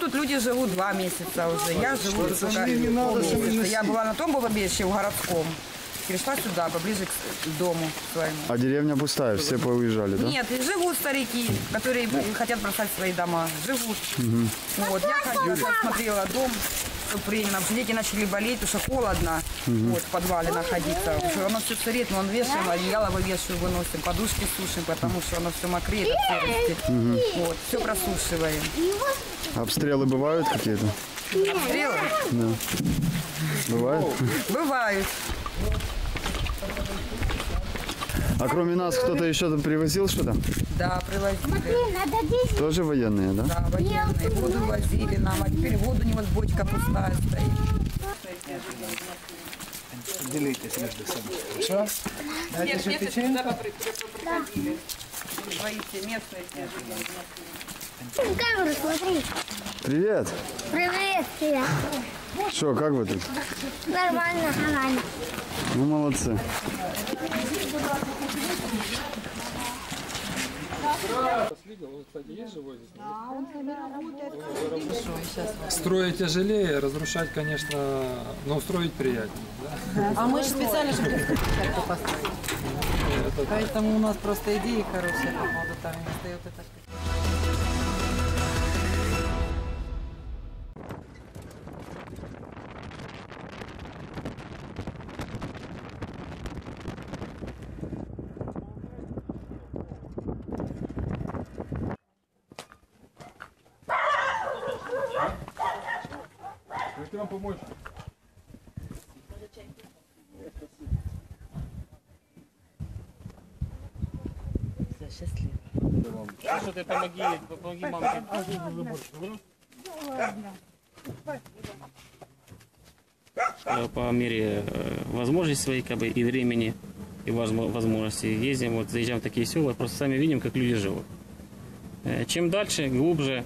Тут люди живут два месяца уже. Я живу тут только полмесяца. Я была на том бомбежище в городском. Перешла сюда, поближе к дому своему. А деревня пустая, все поуезжали, да? Нет, и живут старики, которые хотят бросать свои дома. Живут. Вот, я ходила, посмотрела дом приняла. Дети начали болеть, потому что холодно вот, в подвале находиться. Потому что оно все сырит, но он вешаем, одеяло вывешиваем, выносим, подушки сушим, потому что оно все мокреет от серости. Вот, все просушиваем. Обстрелы бывают какие-то? Обстрелы? Бывают? Бывают. А кроме нас кто-то еще там привозил что-то? Да, привозили. Надо здесь. Тоже военные, да? Да, военные. Воду возили нам, а теперь воду не вот бочка пустая стоит. Делитесь между собой. Хорошо? Дайте же печенье. Свои все местные. В камеру смотри. Привет! Привет тебя. Что, как вы тут? Нормально, нормально. Ну, молодцы. Строить тяжелее, разрушать, конечно, но устроить приятнее. Да? А мы же специально, чтобы построить. Поэтому у нас просто идеи хорошие по поводу там стоит это. Как вам помочь? Что ты помоги, помоги мамке. Э, По мере э, возможностей своей как бы, и времени, и возмо- возможностей ездим, вот заезжаем в такие села, просто сами видим, как люди живут. Э, Чем дальше, глубже,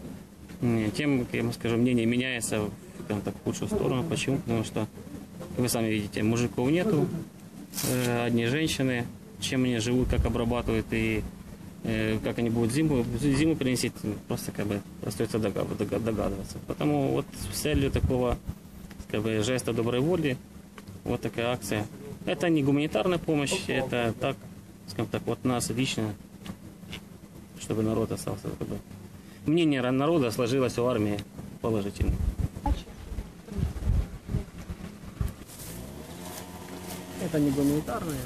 тем, я вам скажу, мнение меняется скажем так, в худшую сторону. Почему? Потому что, вы сами видите, мужиков нету, э, одни женщины, чем они живут, как обрабатывают и э, как они будут зиму, зиму переносить, просто как бы остается догад- догад- догадываться. Потому вот с целью такого как бы, жеста доброй воли вот такая акция. Это не гуманитарная помощь, это так, скажем так, вот нас лично, чтобы народ остался. Как бы. Мнение народа сложилось у армии положительно. Это не гуманитарная.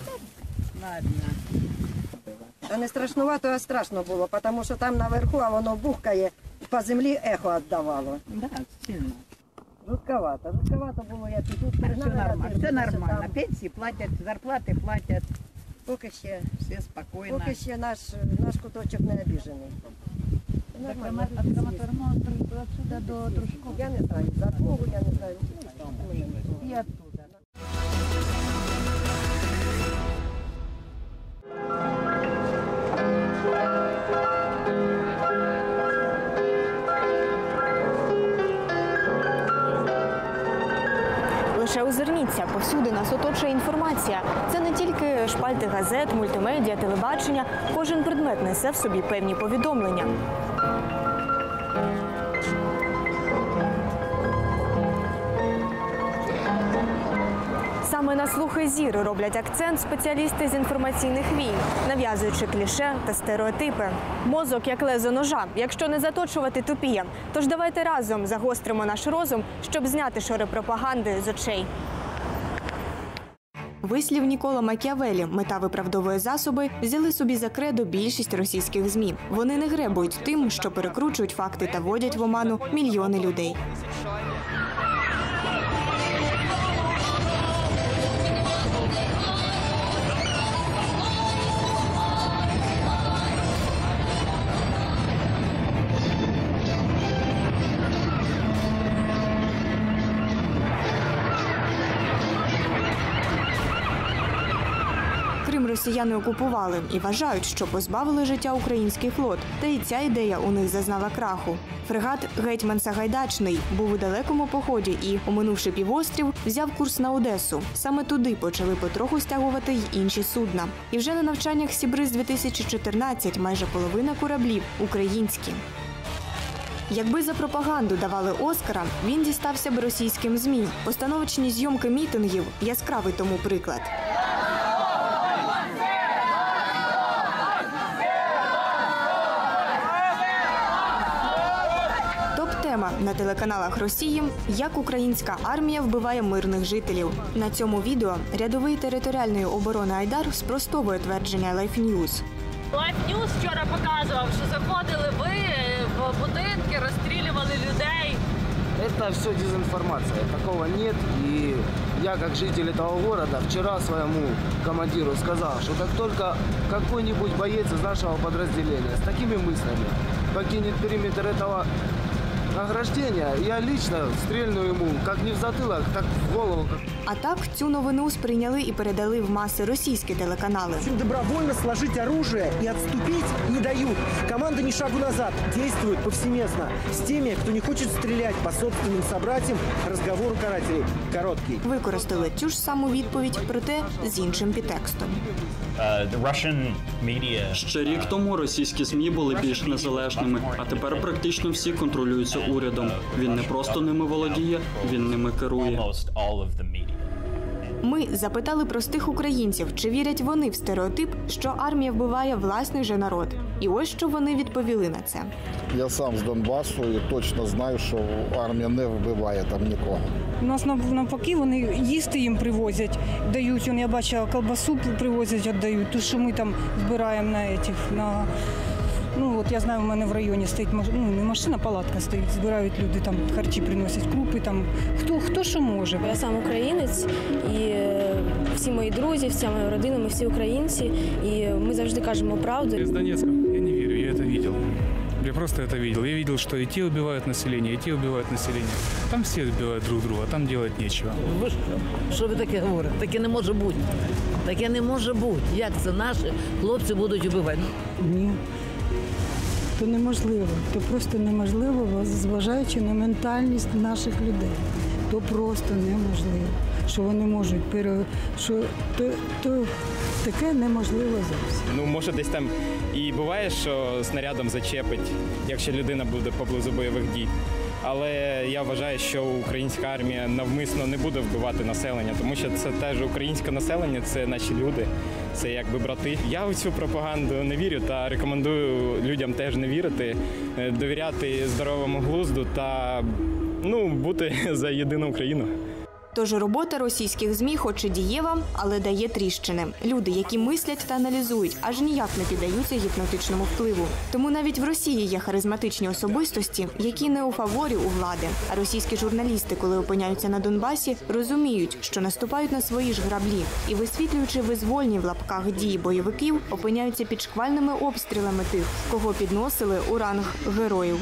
Та не страшнувато, а страшно було, тому що там наверху, а воно бухкає, по землі ехо віддавало. Да, сильно. Жутковато, жутковато було, і тут Все нормально, все нормально. там. Пенсии платят, зарплаты платят, Поки ще, все спокойно. поки ще наш, наш куточок не обіжений. Так, Нормально. Краматорного отсюда до Дружкова Я не знаю, за Богу я не знаю. и оттуда. Лише повсюди нас оточує інформація. Це не тільки шпальти газет, мультимедіа, телебачення. Кожен предмет несе в собі певні повідомлення. Саме на слухи зір роблять акцент спеціалісти з інформаційних війн, нав'язуючи кліше та стереотипи. Мозок як лезо ножа, якщо не заточувати тупіє. Тож давайте разом загостримо наш розум, щоб зняти шори пропаганди з очей. Вислів Нікола Макіавелі, мета виправдовує засоби, взяли собі за кредо більшість російських змі. Вони не гребують тим, що перекручують факти та водять в оману мільйони людей. Росіяни окупували і вважають, що позбавили життя український флот. Та й ця ідея у них зазнала краху. Фрегат Гетьман Сагайдачний був у далекому поході і, оминувши півострів, взяв курс на Одесу. Саме туди почали потроху стягувати й інші судна. І вже на навчаннях Сібриз 2014 майже половина кораблів українські. Якби за пропаганду давали Оскара, він дістався б російським змі. Постановочні зйомки мітингів яскравий тому приклад. на телеканалах Росії як українська армія вбиває мирних жителів. На цьому відео рядовий територіальної оборони Айдар спростовує твердження Life News. Life News вчора показував, що заходили ви в будинки, розстрілювали людей. Это все дезинформация. Такого нет. И я, как житель этого города, вчера своему командиру сказал, что как только какой-нибудь боец из нашего подразделения с такими мыслями покинет периметр этого ограждения, я лично стрельну ему как не в затылок, так в голову. А так цю новину сприйняли і передали в маси російські телеканали. Добровольно сложить оружие и отступить не дают. Команда «Ни шагу назад» действует повсеместно с теми, кто не хочет стрелять по собственным собратьям. Разговор у карателей короткий. Використали цю ж саму відповідь, проте з іншим підтекстом. Ще рік тому російські змі були більш незалежними, а тепер практично всі контролюються урядом. Він не просто ними володіє, він ними керує. Ми запитали простих українців, чи вірять вони в стереотип, що армія вбиває власний же народ. І ось що вони відповіли на це. Я сам з Донбасу і точно знаю, що армія не вбиває там нікого. У нас нав- навпаки вони їсти їм привозять, дають. Он, я бачила, колбасу привозять, віддають. Ту, що ми там збираємо на этих, на ну от я знаю, у мене в районі стоїть маш- ну, не машина, палатка стоїть. Збирають люди там харчі приносять, крупи там. Хто хто що може. Я сам українець, і е, всі мої друзі, вся моя родина, ми всі українці, і ми завжди кажемо правду. Из Донецка. Я не верю, я это видел. Я просто это видел. Я видел, что и те убивают население, и те убивают население. Там все убивают друг друга, там делать нечего. Ви що? Що ви таке говорите? Таке не може бути. Таке не може бути. Як це наші хлопці будуть убивати? Ні. То неможливо. То просто неможливо, зважаючи на ментальність наших людей. То просто неможливо. Що вони можуть пере... що то, то таке неможливо зовсім. Ну, може, десь там і буває, що снарядом зачепить, якщо людина буде поблизу бойових дій. Але я вважаю, що українська армія навмисно не буде вбивати населення, тому що це теж українське населення, це наші люди, це якби брати. Я у цю пропаганду не вірю та рекомендую людям теж не вірити, е, довіряти здоровому глузду та ну, бути за єдину Україну. Тож робота російських змі, хоч і дієва, але дає тріщини. Люди, які мислять та аналізують, аж ніяк не піддаються гіпнотичному впливу. Тому навіть в Росії є харизматичні особистості, які не у фаворі у влади. А російські журналісти, коли опиняються на Донбасі, розуміють, що наступають на свої ж граблі і, висвітлюючи визвольні в лапках дії бойовиків, опиняються під шквальними обстрілами тих, кого підносили у ранг героїв.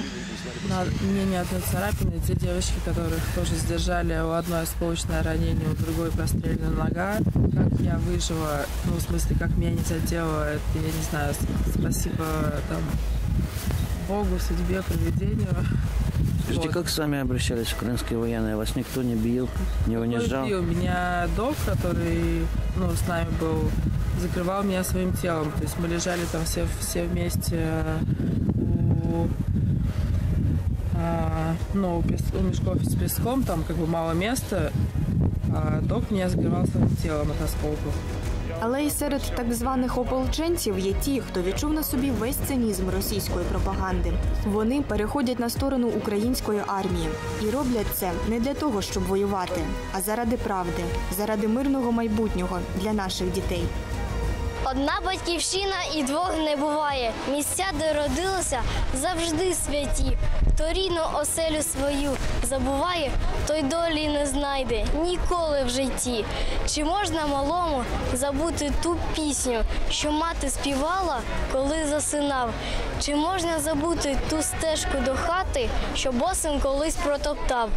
На мне ни одной царапины. Те девочки, которых тоже сдержали, у одной осколочное ранение, у другой прострелена нога. Как я выжила, ну, в смысле, как меня не задело, это, я не знаю, спасибо там Богу, судьбе, проведению. Скажите, Вот. как с вами обращались украинские военные? Вас никто не бил, не унижал? И у меня док, который ну, с нами был, закрывал меня своим телом. То есть мы лежали там все, все вместе у, а, ну, пес- мешков с песком, там как бы мало места, а док меня закрывал своим телом от осколков. Але й серед так званих ополченців є ті, хто відчув на собі весь цинізм російської пропаганди. Вони переходять на сторону української армії і роблять це не для того, щоб воювати, а заради правди, заради мирного майбутнього для наших дітей. Одна батьківщина і двох не буває. Місця, де родилися, завжди святі. Хто рідну оселю свою забуває, той долі не знайде ніколи в житті. Чи можна малому забути ту пісню, що мати співала, коли засинав? Чи можна забути ту стежку до хати, що босим колись протоптав?